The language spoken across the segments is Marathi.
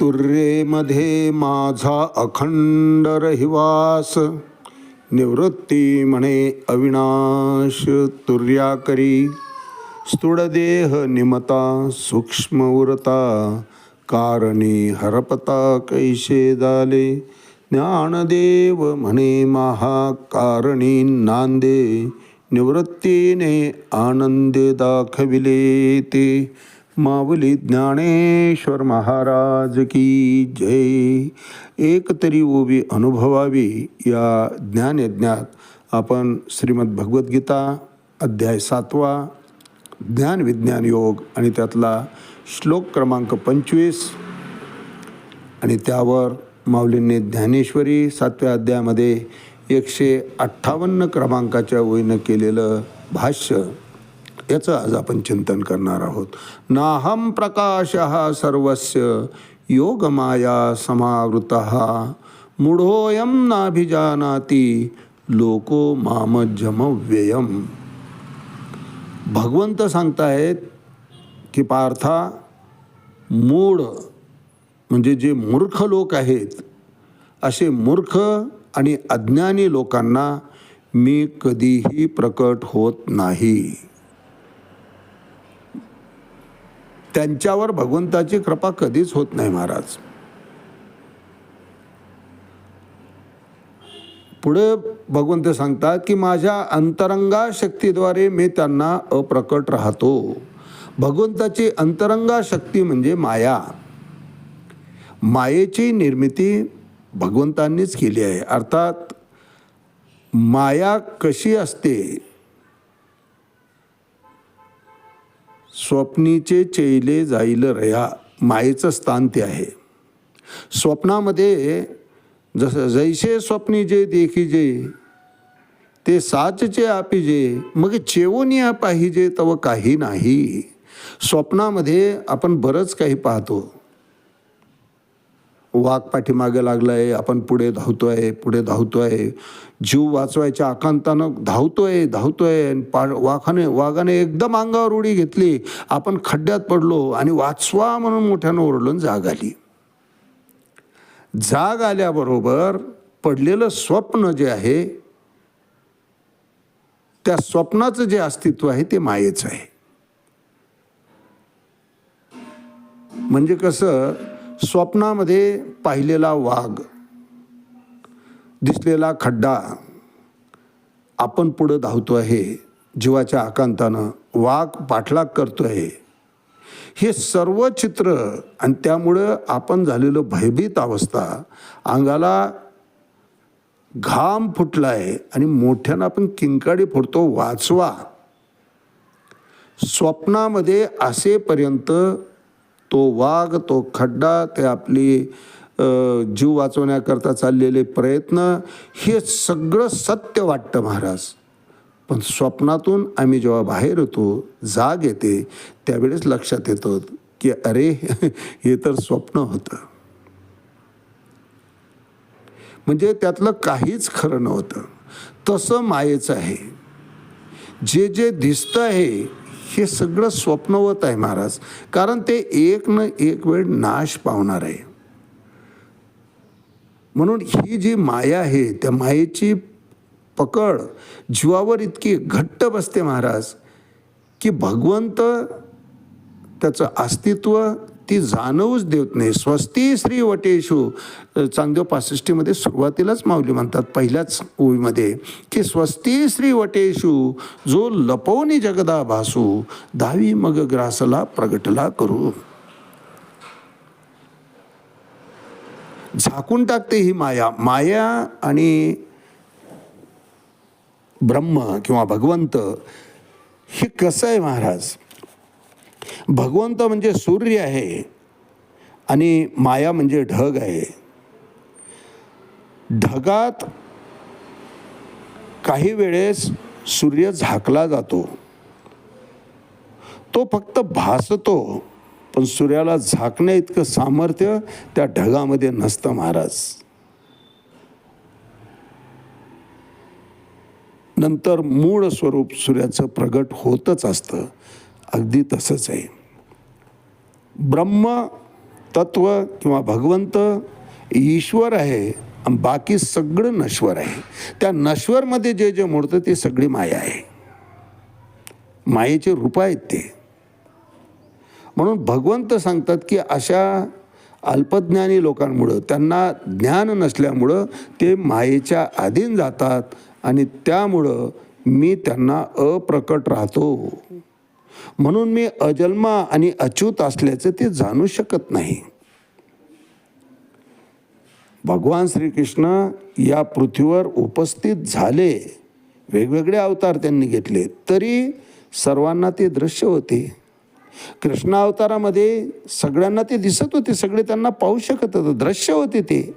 तुर्येमध्ये माझा अखंड रहिवास. निवृत्ती म्हणे अविनाश तुर्याकरी. स्थूळदेह निमता सूक्ष्म उरता. कारणी हरपता कैसे झाले ज्ञानदेव म्हणे महाकारणी नांदे. निवृत्तीने आनंदे दाखविले ते माऊली ज्ञानेश्वर महाराज की जय. एक तरी ओवी अनुभवावी या ज्ञानयज्ञात आपण श्रीमद भगवद्गीता अध्याय सातवा ज्ञान विज्ञान योग आणि त्यातला श्लोक क्रमांक पंचवीस. आणि त्यावर माऊलींनी ज्ञानेश्वरी सातव्या अध्यायामध्ये एकशे अठ्ठावन्न क्रमांकाच्या ओळीनं केलेलं भाष्य याचं आज आपण चिंतन करणार आहोत. नाहम प्रकाश हा सर्वस्य योगमाया समावृत। मूढोयम नाभिजानाती लोको मामजम व्ययम भगवंत सांगतायत की पार्था मूढ म्हणजे जे मूर्ख लोक आहेत असे मूर्ख आणि अज्ञानी लोकांना मी कधीही प्रकट होत नाही. त्यांच्यावर भगवंताची कृपा कधीच होत नाही महाराज. पुढे भगवंत सांगतात की माझ्या अंतरंगा शक्तीद्वारे मी त्यांना अप्रकट राहतो. भगवंताची अंतरंगा शक्ती म्हणजे माया. मायेची निर्मिती भगवंतांनीच केली आहे. अर्थात माया कशी असते स्वप्नीचे चैले जाईल रया मायेचं स्थान ते आहे. स्वप्नामध्ये जसं जैसे स्वप्नी जे देखीजे ते साचचे आपिजे मग चेवून पाहिजे तव काही नाही. स्वप्नामध्ये आपण बरंच काही पाहतो. वाघ पाठीमागे लागलाय आपण पुढे धावतो आहे पुढे धावतो आहे जीव वाचवायच्या आकांतानं धावतोय धावतोय. आणि पा वाघाने वाघाने एकदम अंगावर उडी घेतली. आपण खड्ड्यात पडलो आणि वाचवा म्हणून मोठ्यानं ओरडून जाग आली. जाग आल्याबरोबर पडलेलं स्वप्न जे आहे त्या स्वप्नाचं जे अस्तित्व आहे ते मायेचं आहे. म्हणजे कसं स्वप्नामध्ये पाहिलेला वाघ दिसलेला खड्डा आपण पुढं धावतो आहे जीवाच्या आकांतानं वाघ पाठलाग करतो आहे. हे सर्व चित्र आणि त्यामुळं आपण झालेलं भयभीत अवस्था अंगाला घाम फुटला आहे आणि मोठ्यानं आपण किंकाडी फोडतो वाचवा. स्वप्नामध्ये असेपर्यंत तो वाघ तो खड्डा ते आपली जीव वाचवण्याकरता चाललेले प्रयत्न हे सगळं सत्य वाटतं महाराज. पण स्वप्नातून आम्ही जेव्हा बाहेर येतो जाग येते त्यावेळेस लक्षात येतो की अरे हे तर स्वप्न होतं. म्हणजे त्यातलं काहीच खरं नव्हतं. तसं मायेचं आहे. जे जे दिसतं आहे हे सगळं स्वप्नवत आहे महाराज. कारण ते एक न एक वेळ नाश पावणार आहे. म्हणून ही जी माया आहे त्या मायेची पकड जीवावर इतकी घट्ट बसते महाराज की भगवंत त्याचं अस्तित्व ती जाणवूच देत नाही. स्वस्ती श्री वटेशू चांगदेव पासष्टीमध्ये सुरुवातीलाच माऊली म्हणतात पहिल्याच ओळीमध्ये की स्वस्ती श्री वटेशू जो लपवणी जगदा भासू दहावी मग ग्रासला प्रगटला करू. झाकून टाकते ही माया. माया आणि ब्रह्म किंवा भगवंत हे कसं आहे महाराज? भगवंत म्हणजे सूर्य आहे आणि माया म्हणजे ढग आहे. ढगात काही वेळेस सूर्य झाकला जातो. तो फक्त भासतो पण सूर्याला झाकण्या इतकं सामर्थ्य त्या ढगामध्ये नसतं महाराज. नंतर मूळ स्वरूप सूर्याचं प्रगट होतच असतं. अगदी तसंच आहे. ब्रह्म तत्व किंवा भगवंत ईश्वर आहे आणि बाकी सगळं नश्वर आहे. त्या नश्वरमध्ये जे जे मोडतं ते सगळी माया आहे. मायेचे रूप आहेत ते. म्हणून भगवंत सांगतात की अशा अल्पज्ञानी लोकांमुळं त्यांना ज्ञान नसल्यामुळं ते मायेच्या अधीन जातात आणि त्यामुळं मी त्यांना अप्रकट राहतो. म्हणून मी अजन्मा आणि अच्युत असल्याचं ते जाणू शकत नाही. भगवान श्रीकृष्ण या पृथ्वीवर उपस्थित झाले. वेगवेगळे अवतार त्यांनी घेतले. तरी सर्वांना ते दृश्य होते. कृष्ण अवतारामध्ये सगळ्यांना ते दिसत होते. सगळे त्यांना पाहू शकत होते. दृश्य होते ते.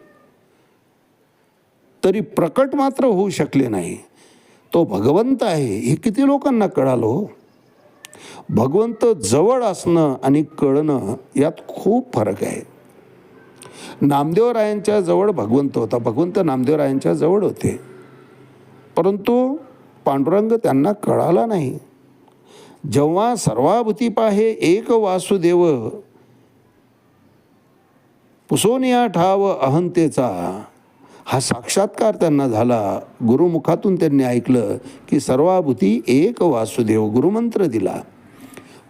तरी प्रकट मात्र होऊ शकले नाही. तो भगवंत आहे. हे किती लोकांना कळालो हो? भगवंत जवळ असणं आणि कळणं यात खूप फरक आहे. नामदेवरायांच्या जवळ भगवंत होता भगवंत नामदेवरायांच्या जवळ होते. परंतु पांडुरंग त्यांना कळाला नाही. जेव्हा सर्वाभूती पाहे एक वासुदेव पुसोनिया ठाव अहंतेचा हा साक्षात्कार त्यांना झाला. गुरुमुखातून त्यांनी ऐकलं की सर्वाभूती एक वासुदेव गुरुमंत्र दिला.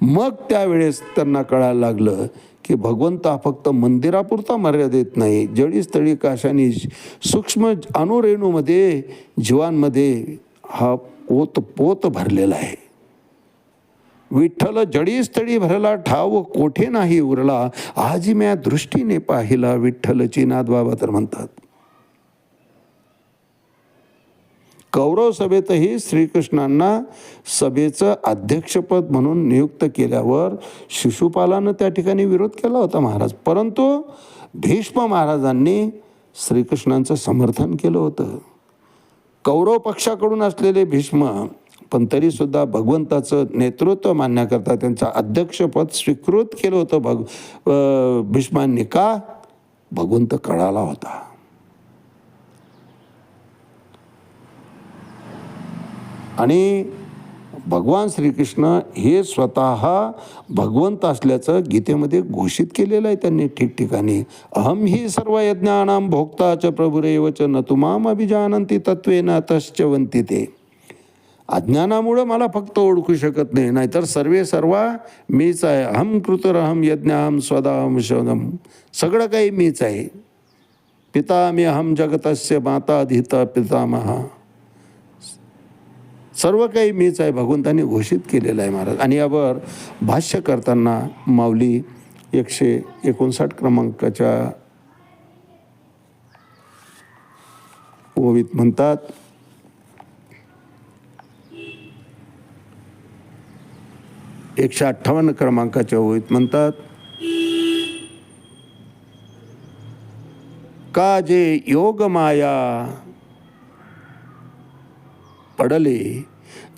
मग त्यावेळेस त्यांना कळायला लागलं की भगवंत हा फक्त मंदिरापुरता मर्यादित नाही जडीस्थळी काशानी सूक्ष्म अणुरेणूमध्ये जीवांमध्ये हा पोत पोत भरलेला आहे. विठ्ठल जडीस्थळी भरला ठाव कोठे नाही उरला आजी म्या दृष्टीने पाहिला विठ्ठलची नादबाबा तर म्हणतात. कौरव सभेतही श्रीकृष्णांना सभेचं अध्यक्षपद म्हणून नियुक्त केल्यावर शिशुपालानं त्या ठिकाणी विरोध केला होता महाराज. परंतु भीष्म महाराजांनी श्रीकृष्णांचं समर्थन केलं होतं. कौरव पक्षाकडून असलेले भीष्म पण तरीसुद्धा भगवंताचं नेतृत्व मानण्याकरता त्यांचं अध्यक्षपद स्वीकृत केलं होतं भग भीष्मांनी का? भगवंत कळाला होता. आणि भगवान श्रीकृष्ण हे स्वतः भगवंत असल्याचं गीतेमध्ये घोषित केलेलं आहे त्यांनी ठिकठिकाणी. अहम ही सर्व यज्ञानाम प्रभुरेव च न तुमाम अभिजानंती तत्वेन तश्चवंती ते. अज्ञानामुळं मला फक्त ओळखू शकत नाही नाहीतर सर्वे सर्वा मीच आहे. अहम कृतरहम यज्ञाहम स्वदाहम शोधम सगळं काही मीच आहे. पिता मी अहम जगतस्य माता धिता पितामहा. सर्व काही मीच आहे भगवंतांनी घोषित केलेलं आहे महाराज. आणि यावर भाष्य करताना माऊली एकशे एकोणसाठ क्रमांकाच्या ओवीत म्हणतात एकशे अठ्ठावन्न क्रमांकाच्या ओळीत म्हणतात का जे योग माया पडले.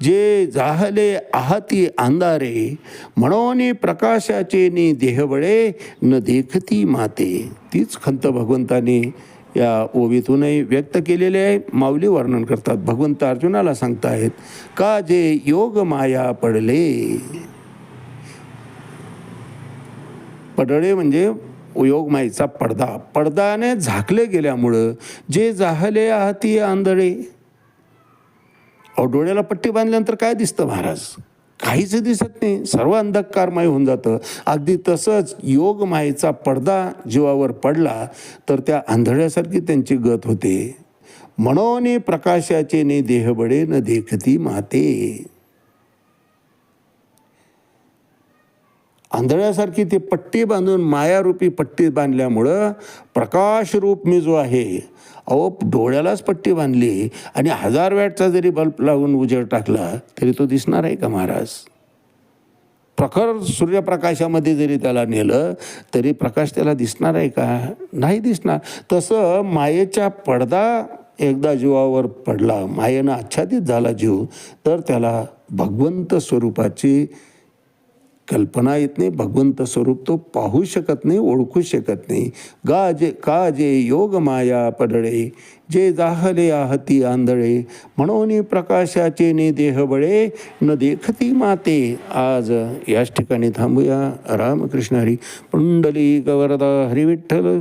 जे जाहले आहाती अंधारे म्हणून प्रकाशाचे नि देहबळे न देखती माते. तीच खंत भगवंताने या ओवीतूनही व्यक्त केलेले आहे. माऊली वर्णन करतात. भगवंत अर्जुनाला सांगतायत का जे योग माया पडले? पडळे म्हणजे योगमाईचा पडदा. पडदाने झाकले गेल्यामुळं जे जाहले आहाती आंधळे अहो डोळ्याला पट्टी बांधल्यानंतर काय दिसतं महाराज? काहीच दिसत नाही. सर्व अंधकारमय होऊन जातं. अगदी तसंच योगमायेचा पडदा जीवावर पडला तर त्या आंधळ्यासारखी त्यांची गत होते. म्हणून प्रकाशाचे ने देहबडे न देखती माते. आंधळ्यासारखी ती पट्टी बांधून मायारूपी पट्टी बांधल्यामुळं प्रकाशरूप मी जो आहे अहो डोळ्यालाच पट्टी बांधली आणि हजार वॅटचा जरी बल्ब लावून उजेड टाकला तरी तो दिसणार आहे का महाराज? प्रखर सूर्यप्रकाशामध्ये जरी त्याला नेलं तरी प्रकाश त्याला दिसणार आहे का? नाही दिसणार. तसं मायेचा पडदा एकदा जीवावर पडला मायेनं आच्छादित झाला जीव तर त्याला भगवंत स्वरूपाची कल्पना येत नाही भगवंत स्वरूप तो पाहू शकत नाही ओळखू शकत नाही। गा जे का जे योग माया पडळे जे जाहले आहती आंधळे म्हणून प्रकाशाचे ने देह बळे न देखती माते। आज याच ठिकाणी थांबूया रामकृष्ण हरी पुंडली गवरदा हरिविठ्ठल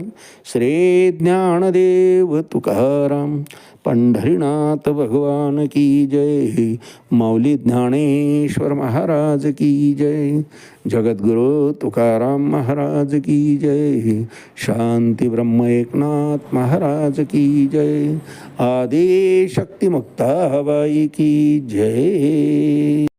श्री ज्ञानदेव तुकाराम। पंढरीनाथ भगवान की जय माऊली ज्ञानेश्वर महाराज की जय जगद्गुरु तुकाराम महाराज की जय शांती ब्रह्म एकनाथ महाराज की जय आदि शक्ती मुक्ताबाई की जय.